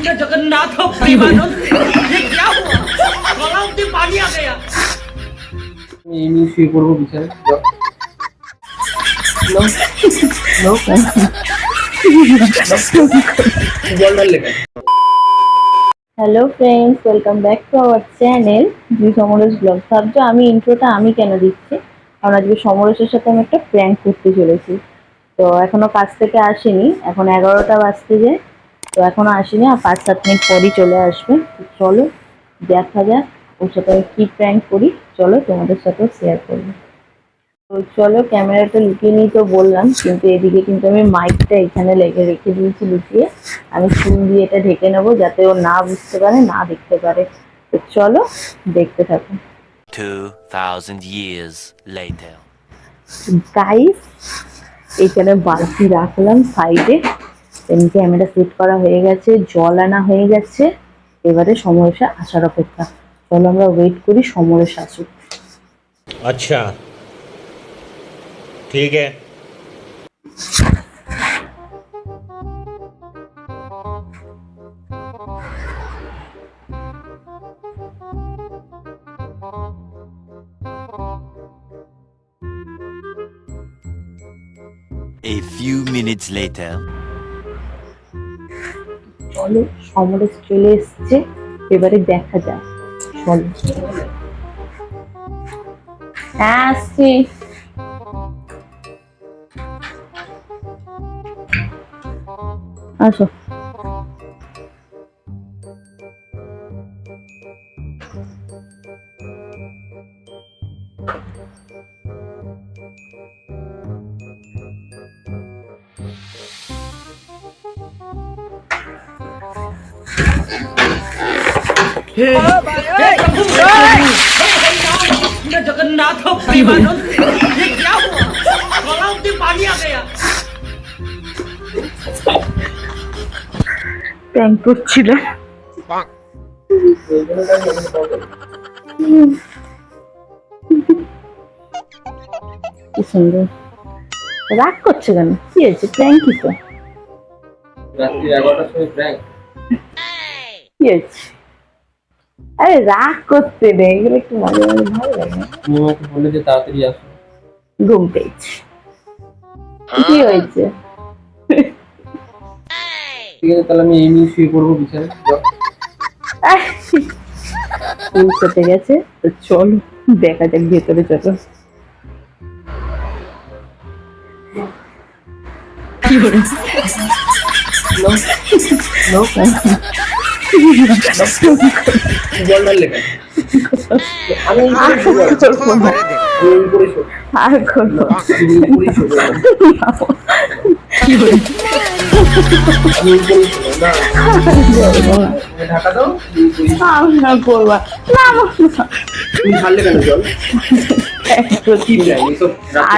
मैं जगन्नाथ प्रेमानंद ये क्या हुआ गला में पानी आ गया আমি এই নিয়ে শুয়ে পড়বো বিছানায় জল ঢাললে কেন hello friends welcome back to our channel দুই সমরেশ ব্লগ ভাবছো আমি ইন্ট্রোটা আমি কেন দিচ্ছি কারণ আজকে সমরেশের সাথে আমি একটা প্র্যাঙ্ক করতে চলেছি তো এখনও কাজ থেকে আসেনি এখন এগারোটা বাজতে যায় তো এখনও আসেনি আর পাঁচ সাত মিনিট পরই চলে আসবে। চলো দেখা যাক ওর সাথে আমি কী প্র্যাঙ্ক করি চলো তোমাদের সাথেও শেয়ার করব। তো চলো ক্যামেরাটা লুকিয়ে নিয়ে তো বললাম কিন্তু এদিকে কিন্তু আমি মাইকটা এখানে লেগে রেখে দিয়েছি লুকিয়ে। আমি চুল দিয়ে এটা ঢেকে নেব যাতে ও না বুঝতে পারে না দেখতে পারে। তো চলো দেখতে থাকো। 2,000 years later. গাইস এখানে বালতি রাখলাম সাইডে। এমনি ক্যামেরা সেট করা হয়ে গেছে, জল আনা হয়ে গেছে। এবারে সমরেশা আসার অপেক্ষা। চলো আমরা ওয়েট করি সমরেশ আসুক। আচ্ছা। ঠিক আছে। A few minutes later. চলো, সমরেশ চলে এসছে। এবারে দেখা যাক। চলো। হ্যাঁ আসছি। আসো। जगन्नाथ प्रेमानंद ये क्या हुआ गला में पानी आ गया প্র্যাঙ্ক করছিল কি সুন্দর রাগ করছে কেন কি হয়েছে প্র্যাঙ্কই তো রাত্রি এগারোটার সময় প্র্যাঙ্ক কি আরে রাগ করতে নেই এগুলো একটু মাঝে মাঝে ভালো লাগে তুমি আমাকে বললে যে তাড়াতাড়ি আসো। ঘুম পেয়েছি। কি হয়েছে? ঠিক আছে তাহলে আমি এই নিয়ে শুয়ে পড়ব বিছানায়। ফুল কেটে গেছে। তো চলো দেখা যাক ভেতরে চলো। কি আর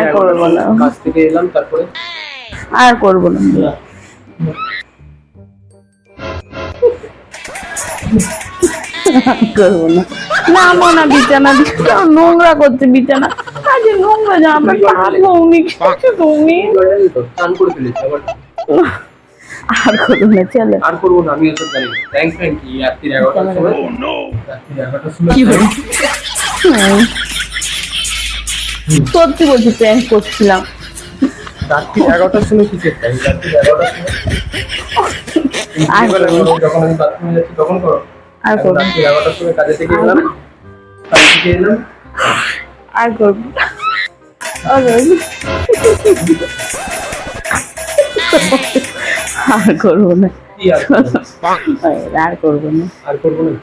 করে করব না। করব করব আর করব না। করব না। নামো না বিছানা নোংরা করছে বিছানা। আজকে নোংরা জামা পাবো উনি কিছু তুমি? আর করব না চলো। আর করব না আমি এসব জানি থ্যাংক থ্যাংক কি রাত্রি এগারোটার সময়। রাত্রি এগারোটার সময় কি হলো? হুম। সত্যি বলছি প্র্যাঙ্ক করছিলাম। রাত্রি এগারোটার সময় কিসের টাইম রাত্রি এগারোটার সময়? যখন আমি বাথরুমে যাচ্ছি তখন করো। আর করব। রাত্রি এগারোটার সময় কাজে থেকে এলাম। কাজে থেকে এলাম। আর করব না। আর করব না। আর করব? না। আর করব? না।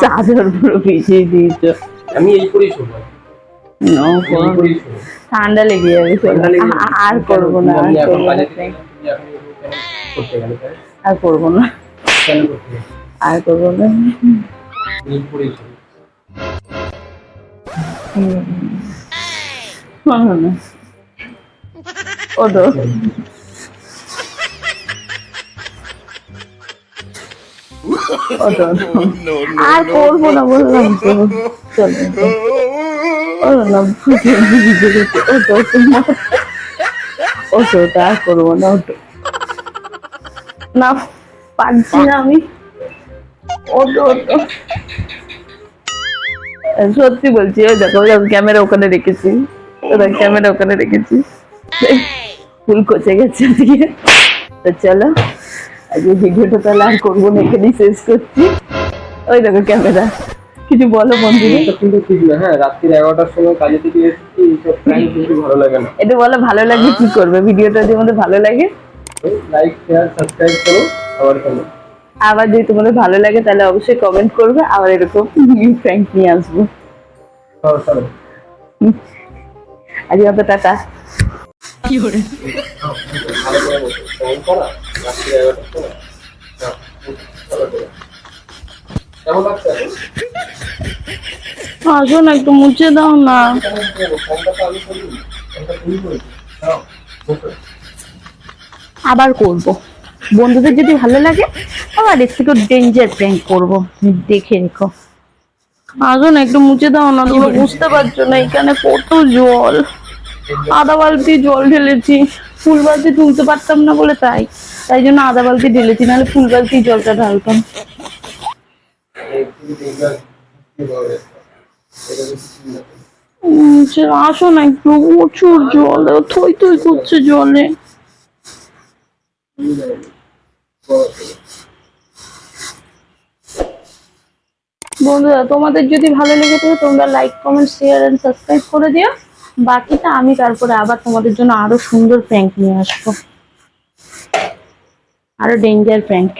চাদর পুরো পিছিয়ে দিয়েছ। আমি এই করেই শোবো ঠান্ডা লেগে যাবে আর করব না আর করব না? আর করব না ওটো ওটো আর করব না বললাম তো চলো ওটো না বুঝে বুঝে ওটো ওঠো ওটা আর করব না ওঠো না পারছি না আমি। ওঠো ওঠো সত্যি বলছি ওই দেখো ক্যামেরা ওখানে রেখেছি। ওরা ক্যামেরা ওখানে রেখেছি ফুল কচে গেছে আজকে তো চলো আজকে ভিডিওটা তাহলে আর করব না এখানেই শেষ করছি ওই দেখো ক্যামেরা কিছু বলো বন্ধুরা এটা কিন্তু ঠিক না হ্যাঁ রাত্রি এগারোটার সময় কাজে থেকে এসেছি এইসব প্র্যাঙ্ক কিন্তু ভালো লাগে না। এটা বলো ভালো লাগলে কি করবে? ভিডিওটা যদি তোমাদের ভালো লাগে। লাইক শেয়ার সাবস্ক্রাইব করো আবার কেন? আবার যদি তোমাদের ভালো লাগে তাহলে অবশ্যই কমেন্ট করবে আবার এরকম নিউ প্র্যাঙ্ক নিয়ে আসব। আজকে অত টাটা ভালো করে। কেমন লাগছে এখন? আসো না একটু মুছে দাও না। আবার করব। বন্ধুদের যদি ভালো লাগে আবার থেকে ডেঞ্জার প্র্যাঙ্ক করব। দেখে রেখো। আসো না একটু মুছে দাও না তোমরা বুঝতে পারছ না এখানে কত জল। আদা বালতি জল ঢেলেছি ফুল বালতি তুলতে পারতাম না বলে তাই। তাই জন্য আধা বালতি ঢেলেছি নাহলে ফুল বালতি জলটা ঢালতাম। আসো না একটু, প্রচুর জল থই থই করছে জলে। বন্ধুরা, তোমাদের যদি ভালো লেগে থাকে, তোমরা like comment share and subscribe করে দিও। বাকিটা আমি তারপরে আবার তোমাদের জন্য আরও সুন্দর প্র্যাঙ্ক নিয়ে আসব। আরও ডেঞ্জার প্র্যাঙ্ক